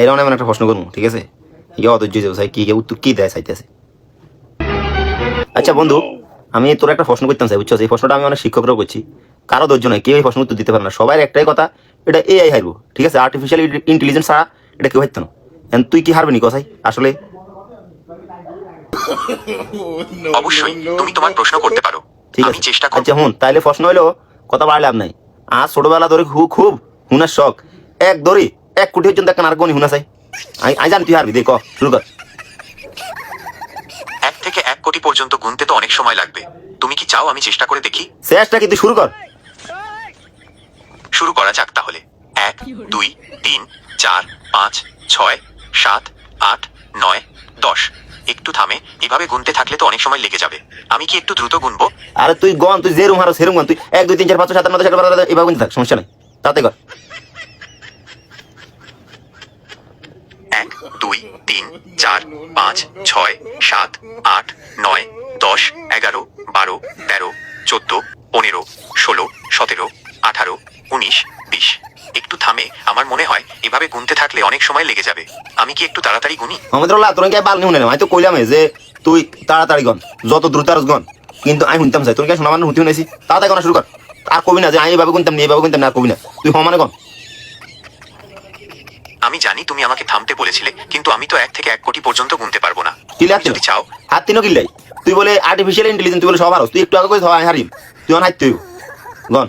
এর এমন একটা প্রশ্ন করব ঠিক আছে? ইয়ে অধৈর্য যাব চাই কি কি উত্তর কি দেয় চাইতেছে? আচ্ছা বন্ধু আমি তোর একটা প্রশ্ন করতাম চাই বুঝছ? এই প্রশ্নটা আমি অনেক শিক্ষকরাও করছি। কারও ধৈর্য নয় কেউ এই প্রশ্ন উত্তর দিতে পারে না। সবার একটাই কথা এটা এআই হারবো ঠিক আছে? আর্টিফিশিয়াল ইন্টেলিজেন্স ছাড়া এটা কেউ হারতো না। তুই কি হারবি নি কথাই আসলে অবশ্যই তুমি তোমার প্রশ্ন করতে পারো। ঠিক আছে। চেষ্টা করব। আচ্ছা হুন তাইলে প্রশ্ন হইল কথা বাড়লে লাভ নাই। আজ ছোটবেলা ধরে খুব খুব হুনার শখ। এক ধরি এক কোটি পর্যন্ত একটা নারকনি হুনা চাই আমি আমি জানি তুই হারবি দেখ শুরু কর এক থেকে এক কোটি পর্যন্ত গুনতে তো অনেক সময় লাগবে তুমি কি চাও আমি চেষ্টা করে দেখি শেষটা কি তুই শুরু কর শুরু করা যাক তাহলে এক দুই তিন চার পাঁচ ছয় সাত আট নয় দশ একটু থামে এভাবে গুনতে থাকলে তো অনেক সময় লেগে যাবে আমি কি একটু দ্রুত গুনবো আরে তুই গন তুই যে রুম হারো সেরুম গন তুই এক দুই তিন চার পাঁচ সাত আট নয় দশ এভাবে কিন্তু থাক সমস্যা নেই তাতে কর দুই, তিন, চার, পাঁচ, ছয়, সাত, আট, নয়, দশ, এগারো, বারো, তেরো, চোদ্দ, পনেরো, ষোলো, সতেরো, আঠারো, উনিশ, বিশ। একটু থামে, আমার মনে হয়, এভাবে গুনতে থাকলে অনেক সময় লেগে যাবে। আমি কি একটু তাড়াতাড়ি গুনি? আমাদের লা তোর কে বাল নিহুনে আমি তো কইলাম যে, তুই তাড়াতাড়ি গন যত দ্রুত আর গন কিন্তু আমি শুনতাম চাই তোর কে শোনা মানে হুতি শুনেছি তাড়াতাড়ি গনা শুরু কর। আর কবি না যে, আমি এভাবে গুনতাম নি, এভাবে গুনতাম না, আর কবি না। তুই সমানে গন আমি জানি তুমি আমাকে থামতে বলেছিলে কিন্তু আমি তো এক থেকে এক কোটি পর্যন্ত গুনতে পারব না। যদি চাও। হাত তিনও কিল্লাই তুই বলে আর্টিফিশিয়াল ইন্টেলিজেন্স তুই বলে সব হারস। তুই একটু আগে করে সবাই হারিম। তুই অন তুই গন।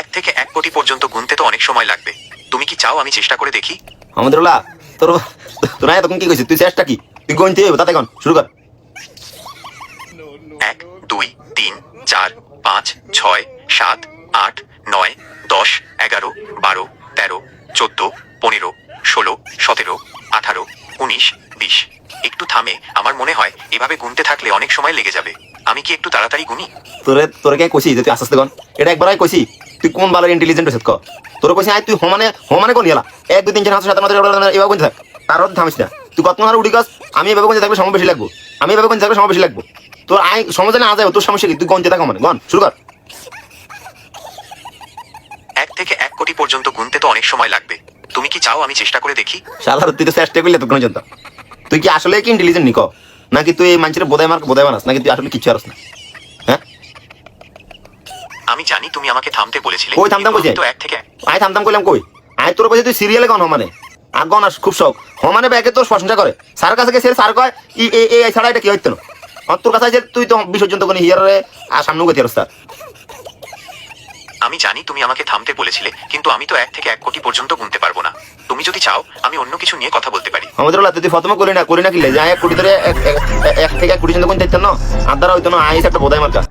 এক থেকে এক কোটি পর্যন্ত গুনতে তো অনেক সময় লাগবে। তুমি কি চাও আমি চেষ্টা করে দেখি? আমাদের তোর তোর তখন কি কইছিস তুই চেষ্টা কি? তুই গনতে হইব তাতে গন শুরু কর। এক দুই তিন চার পাঁচ ছয় সাত আট নয় দশ এগারো বারো তেরো চোদ্দ পনেরো ষোলো সতেরো আঠারো উনিশ বিশ একটু থামে আমার মনে হয় এভাবে গুনতে থাকলে অনেক সময় লেগে যাবে আমি কি একটু তাড়াতাড়ি গুনি তোরে তোরে কে কইছি যে তুই আস্তে গন এটা একবারই কইছি তুই কোন বালের ইন্টেলিজেন্ট হইছিস ক তোর কইছি আই তুই সমানে সমানে কোন গেলা এক দুই তিন চার সাত আট নয় এভাবে গুনতে থাক তার অর্থ থামিস না তুই কত মার উড়ি গাছ আমি এভাবে গুনতে থাকলে সময় বেশি লাগবো আমি এভাবে গুনতে থাকলে সময় বেশি লাগবো? তোর আই সমাজে না যায় তোর সমস্যা কি? তুই গনতে থাক মানে গন শুরু কর। এক থেকে এক কোটি পর্যন্ত গুনতে তো অনেক সময় লাগবে। তুমি কি চাও আমি চেষ্টা করে দেখি? তুই তো চেষ্টা করলে তো কোনো তুই কি আসলে কি ইন্টেলিজেন্ট নিক? নাকি তুই এই মানুষের বোধায় মার বোধায় মানাস? নাকি তুই আসলে কিচ্ছু আরস না? হ্যাঁ? আমি জানি তুমি আমাকে থামতে বলেছিলে। ওই থামতাম? আমি তো এক থেকে আই থামতাম কইলাম কই? আই তোর কইছে তুই সিরিয়ালে গন মানে? খুব শখ। হমানে ব্যাগে তোর প্রশংসা করে। স্যার কাছে গেছে স্যার কয় ই এ ছাড়া এটা কি হইতো না? তোর কাছে যে তুই তো বিসর্জন তো হিয়ারে আর সামনে গতি আমি জানি তুমি আমাকে থামতে বলেছিলে কিন্তু আমি তো এক থেকে এক কোটি পর্যন্ত গুনতে পারব না। তুমি যদি চাও আমি অন্য কিছু নিয়ে কথা বলতে পারি। আমাদের লাতে তুই প্রথমে করি না করি না কিলে যে এক কোটি ধরে এক থেকে এক কোটি পর্যন্ত চাইতেন না। আর দ্বারা হইতো না আইস একটা বোধায় মার্কা।